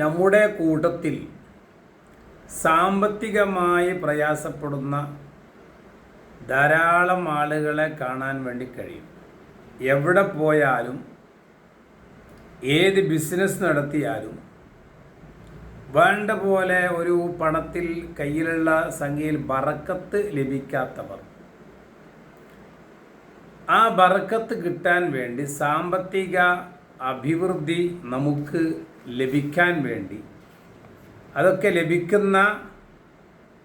നമ്മുടെ കൂട്ടത്തിൽ സാമ്പത്തികമായി പ്രയാസപ്പെടുന്ന ധാരാളം ആളുകളെ കാണാൻ വേണ്ടി കഴിയും. എവിടെ പോയാലും ഏത് ബിസിനസ് നടത്തിയാലും വേണ്ട പോലെ ഒരു പണത്തിൽ കയ്യിലുള്ള സംഖ്യയിൽ ബറക്കത്ത് ലഭിക്കാത്തവർ. ആ ബറക്കത്ത് കിട്ടാൻ വേണ്ടി സാമ്പത്തിക അഭിവൃദ്ധി നമുക്ക് ലഭിക്കാൻ വേണ്ടി. അതൊക്കെ ലഭിക്കുന്ന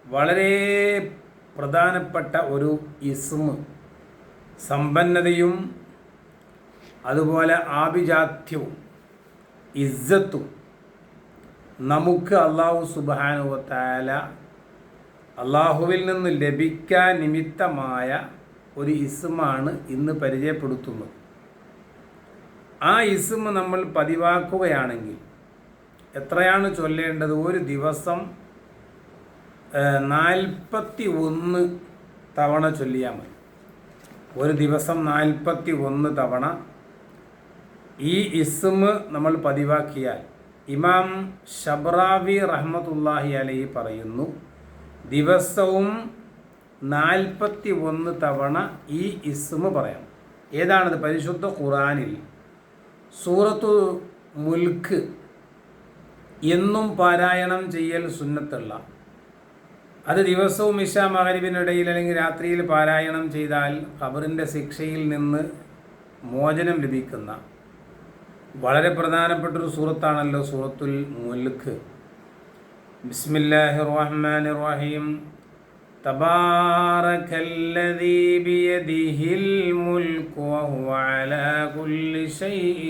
വളരെ പ്രധാനപ്പെട്ട ഒരു ഇസ്മ്. സമ്പന്നതയും അതുപോലെ ആഭിജാത്യവും ഇസ്സത്തും നമുക്ക് അള്ളാഹു സുബാനുവത്തായ അള്ളാഹുവിൽ നിന്ന് ലഭിക്കാൻ നിമിത്തമായ ഒരു ഇസ്മാണ് ഇന്ന് പരിചയപ്പെടുത്തുന്നത്. ആ ഇസ്മ നമ്മൾ പതിവാക്കുകയാണെങ്കിൽ എത്രയാണ് ചൊല്ലേണ്ടത്? ഒരു ദിവസം നാൽപ്പത്തി ഒന്ന് തവണ ചൊല്ലിയാൽ മതി. ഒരു ദിവസം നാൽപ്പത്തി ഒന്ന് തവണ. ഈ ഇസ്മ് നമ്മൾ പതിവാക്കിയാൽ ഇമാം ഷബ്രാവി റഹ്മത്തുല്ലാഹി അലൈഹി പറയുന്നു ദിവസവും നാൽപ്പത്തി ഒന്ന് തവണ ഈ ഇസ്മ പറയാം. ഏതാണത്? പരിശുദ്ധ ഖുറാനിൽ സൂറത്തു മുൽക്ക് എന്നും പാരായണം ചെയ്യൽ സുന്നത്തുള്ള അത് ദിവസവും ഇഷ മകരിവിനിടയിൽ അല്ലെങ്കിൽ രാത്രിയിൽ പാരായണം ചെയ്താൽ ഖബറിൻ്റെ ശിക്ഷയിൽ നിന്ന് മോചനം ലഭിക്കുന്ന വളരെ പ്രധാനപ്പെട്ട ഒരു സൂറത്താണല്ലോ സൂറത്തുൽ മുൽക്ക് ബിസ്മില്ലാഹിർ റഹ്മാനിർ റഹീം تبارك الذي بيده الملك وهو على كل شيء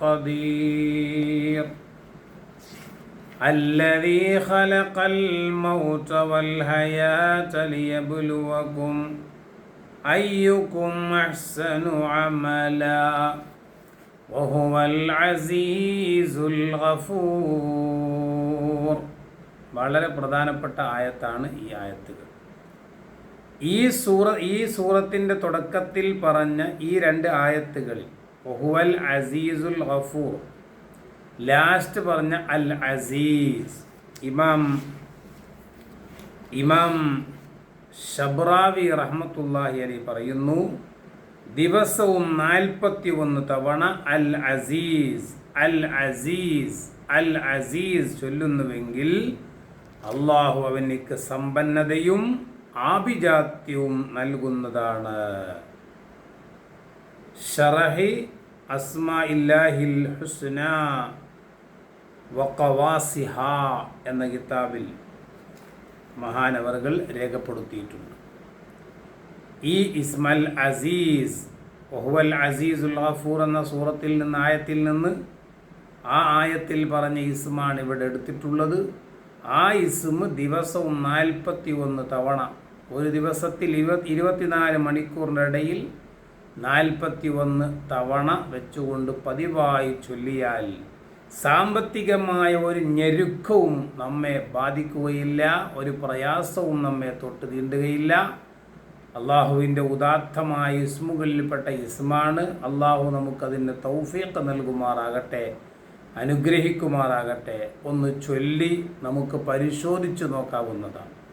قدير الذي خلق الموت والحياة ليبلوكم أيكم أحسن عملا وهو العزيز الغفور വളരെ പ്രധാനപ്പെട്ട ആയത്താണ് ഈ ആയത്തുകൾ ഈ സൂറ ഈ സൂറത്തിൻ്റെ തുടക്കത്തിൽ പറഞ്ഞ ഈ രണ്ട് ആയത്തുകളിൽ ഒഹുവൽ അസീസുൽ ഗഫൂർ ലാസ്റ്റ് പറഞ്ഞ അൽ അസീസ്. ഇമാം ഇമാം ഷബ്രാവി റഹ്മത്തുല്ലാഹി അലി പറയുന്നു ദിവസവും നാൽപ്പത്തി ഒന്ന് തവണ അൽ അസീസ് അൽ അസീസ് അൽ അസീസ് ചൊല്ലുന്നുവെങ്കിൽ അള്ളാഹു അവനിക്ക് സമ്പന്നതയും ആഭിജാത്യവും നൽകുന്നതാണ്. ഷറഹി അസ്മാ ഇല്ലാഹിൽ ഹുസ്ന. വക്കവാസിഹ എന്ന കിതാബിൽ മഹാനവറുകൾ രേഖപ്പെടുത്തിയിട്ടുണ്ട്. ഈ ഇസ്മൽ അസീസ് ഒഹുവൽ അസീസുൽ ഗഫൂർ എന്ന സൂറത്തിൽ നിന്ന് ആയത്തിൽ നിന്ന് ആ ആയത്തിൽ പറഞ്ഞ ഇസ്മാണ് ഇവിടെ എടുത്തിട്ടുള്ളത്. ആ ഇസ്മ് ദിവസവും നാൽപ്പത്തി ഒന്ന് തവണ ഒരു ദിവസത്തിൽ ഇരുപത്തി ഇരുപത്തിനാല് ഇടയിൽ നാൽപ്പത്തി ഒന്ന് തവണ വെച്ചുകൊണ്ട് പതിവായി ചൊല്ലിയാൽ സാമ്പത്തികമായ ഒരു ഞെരുക്കവും നമ്മെ ബാധിക്കുകയില്ല ഒരു പ്രയാസവും നമ്മെ തൊട്ട് തീണ്ടുകയില്ല അള്ളാഹുവിന്റെ ഉദാത്തമായ ഇസ്മുകളിൽപ്പെട്ട ഇസ്മാണ്. അള്ളാഹു നമുക്കതിന് തൗഫീഖ് നൽകുമാറാകട്ടെ അനുഗ്രഹിക്കുമാറാകട്ടെ. ഒന്ന് ചൊല്ലി നമുക്ക് പരിശോധിച്ചു നോക്കാവുന്നതാണ്.